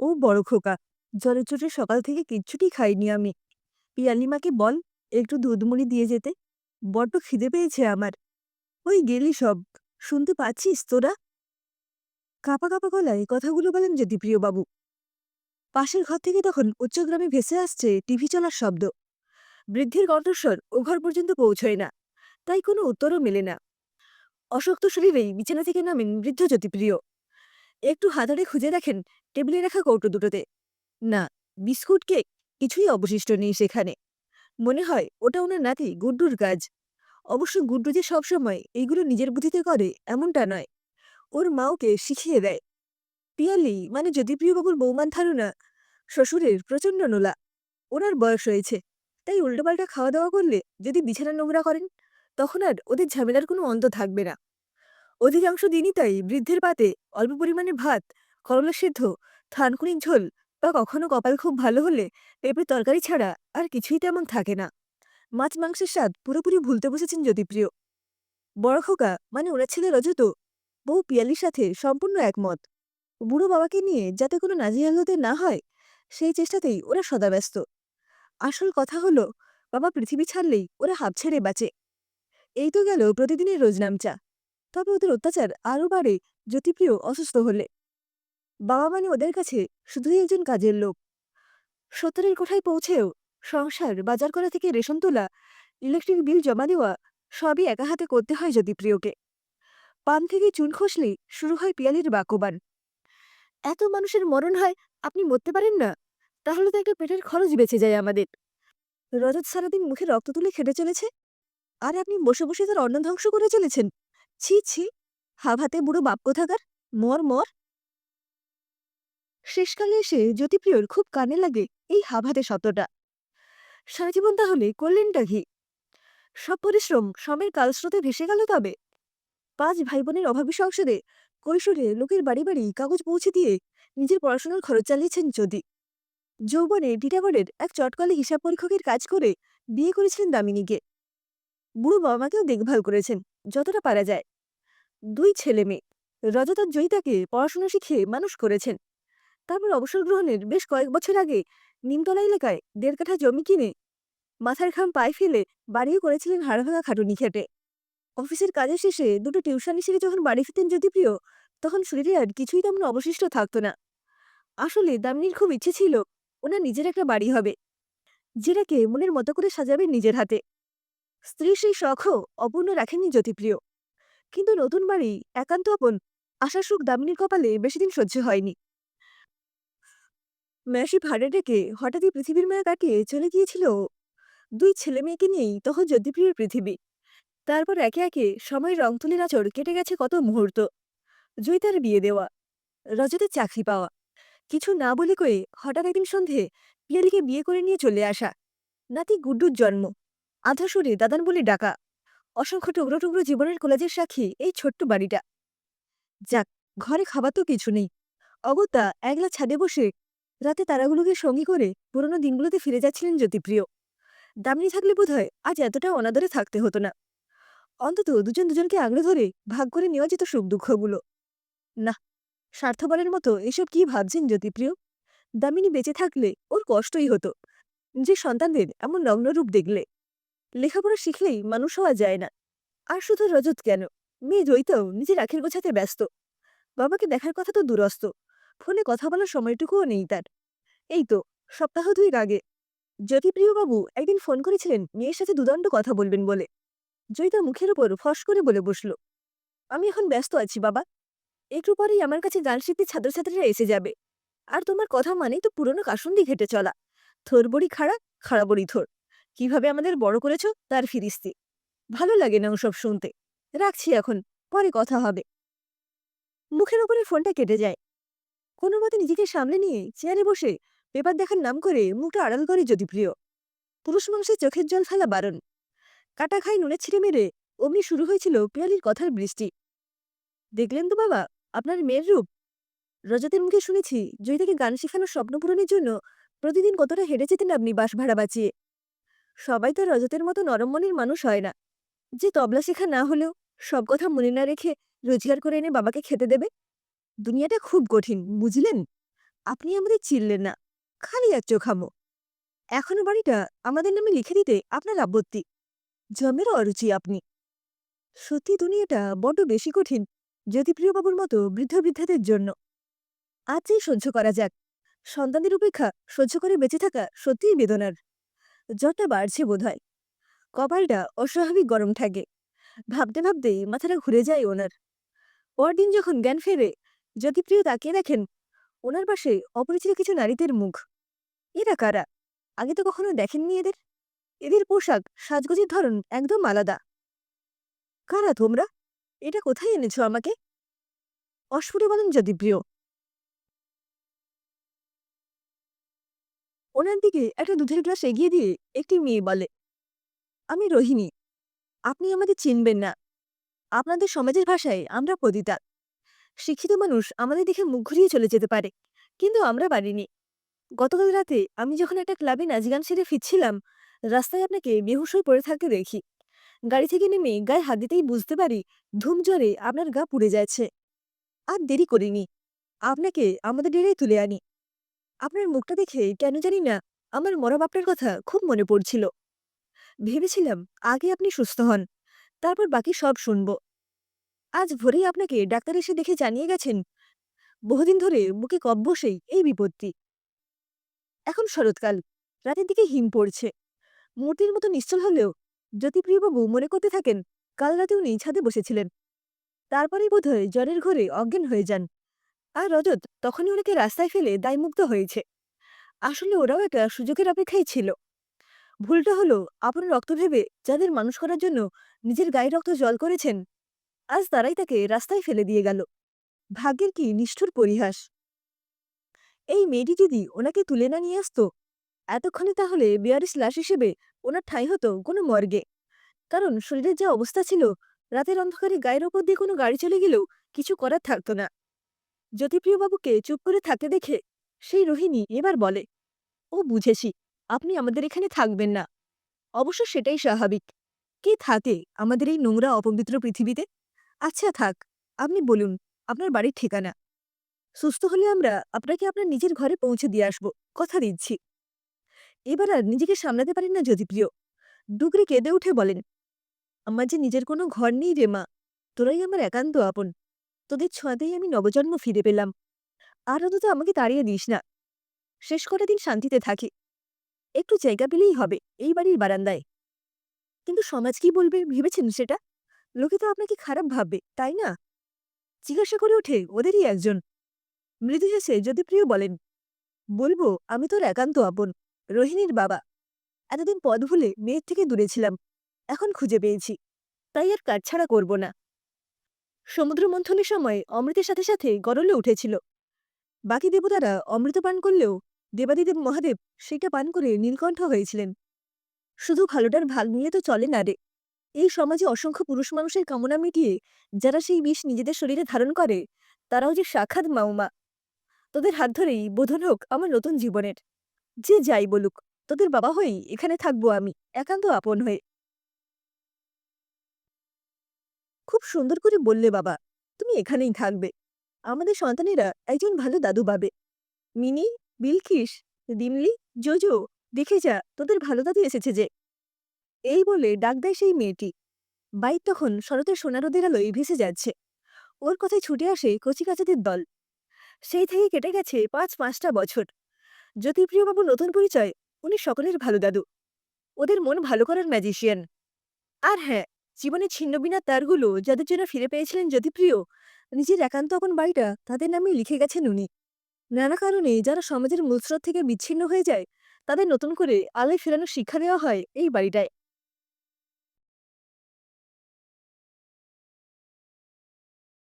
ও বড় খোকা জ্বরের চোটে সকাল থেকে কিচ্ছুটি খাইনি আমি। পিয়ালিমাকে বল, একটু দুধ মুড়ি দিয়ে যেতে। বড্ড খিদে পেয়েছে আমার। ওই গেলি সব, শুনতে পাচ্ছিস তোরা? কাপা কাপা গলায় কথাগুলো বলেন জ্যোতিপ্রিয়বাবু পাশের ঘর থেকে তখন উচ্চগ্রামে ভেসে আসছে টিভি চলার শব্দ। বৃদ্ধির কণ্ঠস্বর ও ঘর পর্যন্ত পৌঁছয় না, তাই কোনো উত্তরও মেলে না। অশক্ত শরীরেই বিছানা থেকে নামেন বৃদ্ধ জ্যোতিপ্রিয়। একটু হাতাড়ে খুঁজে দেখেন টেবিলে রাখা কৌটো দুটোতে। না, বিস্কুট কেক, কিছুই অবশিষ্ট নেই সেখানে। মনে হয় ওটা ওনার নাতি, গুড্ডুর কাজ অবশ্য গুড্ডু যে সবসময় এইগুলো নিজের বুদ্ধিতে করে, এমনটা নয়। ওর মা ওকে শিখিয়ে দেয়। পিয়ালি মানে যদি প্রিয়বাবুর বৌমান ধারণা, শ্বশুরের প্রচণ্ড নোলা। ওনার বয়স হয়েছে, তাই উল্টোপাল্টা খাওয়া দাওয়া করলে যদি বিছানা নোংরা করেন, তখন আর ওদের ঝামেলার কোনো অন্ত থাকবে না। অধিকাংশ দিনই তাই বৃদ্ধের পাতে অল্প পরিমাণে ভাত করলা সিদ্ধ, থানকুনির ঝোল বা কখনো কপাল খুব ভালো হলে পেঁপে তরকারি ছাড়া আর কিছুই তেমন থাকে না। মাছ মাংসের স্বাদ পুরোপুরি ভুলতে বসেছেন জ্যোতিপ্রিয় বড় খোকা মানে ওনার ছেলে রজত বউ পিয়ালির সাথে সম্পূর্ণ একমত। বুড়ো বাবাকে নিয়ে যাতে কোনো নাজিহাল হতে না হয়, সেই চেষ্টাতেই ওরা সদা ব্যস্ত। আসল কথা হলো, বাবা পৃথিবী ছাড়লেই ওরা হাঁপ ছেড়ে বাঁচে। এই তো গেল প্রতিদিনের রোজনামচা তবে ওদের অত্যাচার আরও বাড়ে জ্যোতিপ্রিয় অসুস্থ হলে। বাবা মানে ওদের কাছে শুধুই একজন কাজের লোক। সত্তরের কোঠায় পৌঁছেও সংসার বাজার করা থেকে রেশন তোলা, ইলেকট্রিক বিল জমা দেওয়া, সবই একা হাতে করতে হয় যদি প্রিয়কে। পান থেকে চুন খসলেই শুরু হয় পিয়ালির বাক্যবান এত মানুষের মরণ হয়, আপনি মরতে পারেন না। তাহলে তো একটা পেটের খরচ বেঁচে যায় আমাদের। রজত সারাদিন মুখে রক্ত তুলে খেটে চলেছে। আর আপনি বসে বসে তার অন্ন ধ্বংস করে চলেছেন। ছি ছি। হাব হাতে বুড়ো বাপ কোথাকার? মর মর। শেষকালে এসে জ্যোতিপ্রিয়র খুব কানে লাগে এই হাভাতে শব্দটা। সারা জীবন তাহলে করলেনটা ঘি সব পরিশ্রম সমের কালস্রোতে ভেসে গেল তবে? পাঁচ ভাই বোনের অভাবী সংসারে কৈশোরে লোকের বাড়ি বাড়ি কাগজ পৌঁছে দিয়ে নিজের পড়াশোনার খরচ চালিয়েছেন যদি যৌবনে ডিটাগড়ের এক চটকলে হিসাব পরীক্ষকের কাজ করে বিয়ে করেছিলেন দামিনীকে। বুড়ো বাবা মাকেও দেখভাল করেছেন, যতটা পারা যায়। দুই ছেলে মেয়ে রজত আর জয়িতাকে পড়াশোনা শিখিয়ে মানুষ করেছেন। তারপর অবসর গ্রহণের বেশ কয়েক বছর আগে নিমতলা এলাকায় দেড় কাঠা জমি কিনে মাথার ঘাম পায়ে ফেলে বাড়িও করেছিলেন হাড়ভাঙা খাটুনি খেটে। অফিসের কাজের শেষে দুটো টিউশনি সেরে যখন বাড়ি ফিরতেন জ্যোতিপ্রিয় তখন শরীরে আর কিছুই তেমন অবশিষ্ট থাকতো না। আসলে দামিনীর খুব ইচ্ছে ছিল, ওনার নিজের একটা বাড়ি হবে, যেটাকে মনের মতো করে সাজাবে নিজের হাতে। স্ত্রী সেই শখও অপূর্ণ রাখেননি জ্যোতিপ্রিয় কিন্তু নতুন বাড়ি, একান্ত আপন আশা সুখ দামিনীর কপালে বেশি দিন সহ্য হয়নি। হার্ট অ্যাটাকে হঠাৎই পৃথিবীর মায়া কাটিয়ে চলে গিয়েছিল দুই ছেলে মেয়েকে নিয়েই তখন জ্যোতিপ্রিয়র পৃথিবী তারপর একে একে সময়ের রং তুলি নাচড় কেটে গেছে কত মুহূর্ত জয়িতার বিয়ে দেওয়া রজতের চাকরি পাওয়া কিছু না বলে কয়ে হঠাৎ একদিন সন্ধে পিয়ালিকে বিয়ে করে নিয়ে চলে আসা নাতি গুড্ডুর জন্ম আধা সুরে দাদান বলে ডাকা অসংখ্য টুকরো টুকরো জীবনের কোলাজের সাক্ষী এই ছোট্ট বাড়িটা। যাক, ঘরে খাবার তো কিছু নেই। অগত্যা, একলা ছাদে বসে রাতে তারাগুলোকে সঙ্গী করে পুরোনো দিনগুলোতে ফিরে যাচ্ছিলেন জ্যোতিপ্রিয়। দামিনী থাকলে বোধহয় আজ এতটা অনাদরে থাকতে হতো না। অন্তত দুজন দুজনকে আগলে ধরে ভাগ করে নেওয়া যেত সুখ দুঃখগুলো না স্বার্থপরের মতো এসব কি ভাবছেন জ্যোতিপ্রিয়? দামিনী বেঁচে থাকলে ওর কষ্টই হতো। যে সন্তানদের এমন নগ্ন রূপ দেখলে। লেখাপড়া শিখলেই মানুষ হওয়া যায় না। আর শুধু রজত কেন? মেয়ে জয়িতাও নিজের আখের গোছাতে ব্যস্ত। বাবাকে দেখার কথা তো দূরস্থ ফোনে কথা বলার সময়টুকুও নেই তার। এই তো, সপ্তাহ দুয়েক আগে। জ্যোতিপ্রিয়বাবু একদিন ফোন করেছিলেন, মেয়ের সাথে দুদণ্ড কথা বলবেন বলে। জয়িতা মুখের উপর ফস করে বলে বসল, আমি এখন ব্যস্ত আছি, বাবা। একটু পরেই আমার কাছে গান শিখতে ছাত্রছাত্রীরা এসে যাবে। আর তোমার কথা মানেই তো পুরনো কাসুন্দি ঘেটে চলা। থোর বড়ি খাড়া খাড়া বড়ি থোর। কীভাবে আমাদের বড় করেছ, তার ফিরিস্তি। ভালো লাগে না ওসব শুনতে। রাখছি এখন, পরে কথা হবে। মুখের উপরে ফোনটা কেটে যায়। কোনো মতে নিজেকে সামলে নিয়ে চেয়ারে বসে পেপার দেখার নাম করে মুখটা আড়াল করে জ্যোতিপ্রিয় পুরুষ মাংসে চোখের জল ফেলা বারণ। কাটা খাই নুনে ছিঁড়ে মেরে অমনি শুরু হয়েছিল পিয়ালির কথার বৃষ্টি। দেখলেন তো বাবা, আপনার মেয়ের রূপ। রজতের মুখে শুনেছি জয়িতাকে গান শেখানোর স্বপ্ন পূরণের জন্য প্রতিদিন কতটা হেঁটে যেতেন আপনি বাস ভাড়া বাঁচিয়ে। সবাই তো রজতের মতো নরম মনের মানুষ হয় না। যে তবলা শেখা না হলেও সব কথা মনে না রেখে রোজগার করে এনে বাবাকে খেতে দেবে? দুনিয়াটা খুব কঠিন, বুঝলেন? আপনি আমাদের চিনলেন না। খালি এক চোখামো এখনও বাড়িটা আমাদের নামে লিখে দিতে আপনার আপত্তি। জমের অরুচি আপনি। সত্যি দুনিয়াটা বড্ড বেশি কঠিন জ্যোতিপ্রিয়বাবুর মতো বৃদ্ধ বৃদ্ধাদের জন্য। আজই সহ্য করা যাক। সন্তানদের উপেক্ষা সহ্য করে বেঁচে থাকা সত্যিই বেদনার। জ্বরটা বাড়ছে বোধহয়। কপালটা অস্বাভাবিক গরম থাকে। ভাবতে ভাবতেই মাথাটা ঘুরে যায় ওনার। পরদিন যখন জ্ঞান ফেরে জ্যোতিপ্রিয় তাকিয়ে দেখেন, ওনার পাশে অপরিচিত কিছু নারীদের মুখ। এরা কারা? আগে তো কখনো দেখেননি এদের? এদের পোশাক, সাজগোজের ধরন একদম আলাদা। কারা তোমরা? এটা কোথায় এনেছ আমাকে? অস্ফুটে বলেন জ্যোতিপ্রিয় ওনার দিকে একটা দুধের গ্লাস এগিয়ে দিয়ে একটি মেয়ে বলে, আমি রোহিণী। আপনি আমাদের চিনবেন না। আপনাদের সমাজের ভাষায় আমরা পতিতা। শিক্ষিত মানুষ আমাদের দেখে মুখ ঘুরিয়ে চলে যেতে পারে। কিন্তু আমরা পারিনি। গতকাল রাতে আমি যখন একটা ক্লাবে নাচ গান সেরে ফিরছিলাম, রাস্তায় আপনাকে বেহুশ হয়ে পড়ে থাকতে দেখি। গাড়ি থেকে নেমে গায়ে হাত দিতেই বুঝতে পারি ধুম জ্বরে আপনার গা পুড়ে যাচ্ছে। আর দেরি করিনি। আপনাকে আমাদের ডেরায় তুলে আনি। আপনার মুখটা দেখে কেন জানি না আমার মরা বাপটার কথা খুব মনে পড়ছিল। ভেবেছিলাম আগে আপনি সুস্থ হন, তারপর বাকি সব শুনব। আজ ভোরেই আপনাকে ডাক্তার এসে দেখে জানিয়ে গেছেন, বহুদিন ধরে বুকে কব বসেই এই বিপত্তি। এখন শরৎকাল, রাতের দিকে হিম পড়ছে। মূর্তির মতো নিশ্চল হলেও জ্যোতিপ্রিয়বাবু মনে করতে থাকেন, কাল রাতে উনি ছাদে বসেছিলেন। তারপরেই বোধহয় জ্বরের ঘরে অজ্ঞান হয়ে যান। আর রজত তখনই ওনাকে রাস্তায় ফেলে দায়মুক্ত হয়েছে। আসলে ওরাও একটা সুযোগের অপেক্ষায় ছিল। ভুলটা হলো আপনার রক্ত ভেবে যাদের মানুষ করার জন্য নিজের গায়ে রক্ত জল করেছেন আজ তারাই তাকে রাস্তায় ফেলে দিয়ে গেল। ভাগ্যের কি নিষ্ঠুর পরিহাস। এই মেয়েটি যদি ওনাকে তুলে না নিয়ে আসতো, এতক্ষণে তাহলে বেয়ারিস লাশ হিসেবে ওনার ঠাঁই হতো কোনো মর্গে। কারণ শরীরের যা অবস্থা ছিল, রাতের অন্ধকারে গায়ের ওপর দিয়ে কোনো গাড়ি চলে গেলেও কিছু করার থাকতো না। জ্যোতিপ্রিয়বাবুকে চুপ করে থাকতে দেখে সেই রোহিণী এবার বলে, ও বুঝেছি, আপনি আমাদের এখানে থাকবেন না। অবশ্য সেটাই স্বাভাবিক। কে থাকে আমাদের এই নোংরা, অপবিত্র পৃথিবীতে? আচ্ছা থাক। আপনি বলুন, আপনার বাড়ির ঠিকানা। সুস্থ হলে আমরা আপনাকে আপনার নিজের ঘরে পৌঁছে দিয়ে আসব। কথা দিচ্ছি। এবার আর নিজেকে সামলাতে পারেন না জ্যোতিপ্রিয় ডুকরে কেঁদে উঠে বলেন, আমার যে নিজের কোনো ঘর নেই রে মা, তোরাই আমার একান্ত আপন। তোদের ছোঁয়াতেই আমি নবজন্ম ফিরে পেলাম। আর অন্তত আমাকে তাড়িয়ে দিস না। শেষ কটা দিন শান্তিতে থাকি। একটু জায়গা পেলেই হবে, এই বাড়ির বারান্দায়। কিন্তু সমাজ কি বলবে? ভেবেছেন সেটা? লোকে তো আপনাকে খারাপ ভাববে, তাই না? জিজ্ঞাসা করে ওঠে ওদেরই একজন। মৃদু হেসে জ্যোতিপ্রিয় বলেন। বলব, আমি তোর একান্ত আপন, রোহিণীর বাবা। এতদিন পদ ভুলে মেয়ের থেকে দূরে ছিলাম, এখন খুঁজে পেয়েছি। তাই আর কাটছাড়া করব না। সমুদ্র মন্থনের সময় অমৃতের সাথে সাথে গরলে উঠেছিল। বাকি দেবতারা অমৃত পান করলেও দেবাদিদেব মহাদেব সেটা পান করে নীলকণ্ঠ হয়েছিলেন। শুধু ভালোটার ভাগ নিয়ে তো চলে না রে। এই সমাজে অসংখ্য পুরুষ মানুষের কামনা মিটিয়ে যারা সেই বিষ নিজেদের শরীরে ধারণ করে, তারাও যে সাক্ষাৎ মাউমা তোদের হাত ধরেই বোধন হোক আমার নতুন জীবনের। যে যাই বলুক, তোদের বাবা হয়েই এখানে থাকব আমি, একান্ত আপন হয়ে। খুব সুন্দর করে বললে বাবা, তুমি এখানেই থাকবে। আমাদের সন্তানেরা একজন ভালো দাদু পাবে। মিনি, বিলকিস, দিমলি, জোজো, দেখে যা, তোদের ভালো দাদু এসেছে যে। এই বলে ডাক দেয় সেই মেয়েটি। বাইক তখন শরতের সোনারোদের আলোয় ভেসে যাচ্ছে। ওর কথায় ছুটে আসে কচিকাচাদের দল। সেই থেকে কেটে গেছে পাঁচ পাঁচটা বছর। জ্যোতিপ্রিয়বাবু নতুন পরিচয়, উনি সকলের ভালো দাদু। ওদের মন ভালো করার ম্যাজিশিয়ান আর হ্যাঁ জীবনে ছিন্নবিনা তারগুলো যাদের জন্য ফিরে পেয়েছিলেন জ্যোতিপ্রিয়, নিজের একান্ত এখন বাড়িটা তাদের নামে লিখে গেছেন উনি। নানা কারণে যারা সমাজের মূলস্রোত থেকে বিচ্ছিন্ন হয়ে যায়, তাদের নতুন করে আলোয় ফেরানোর শিক্ষা দেওয়া হয় এই বাড়িটায়।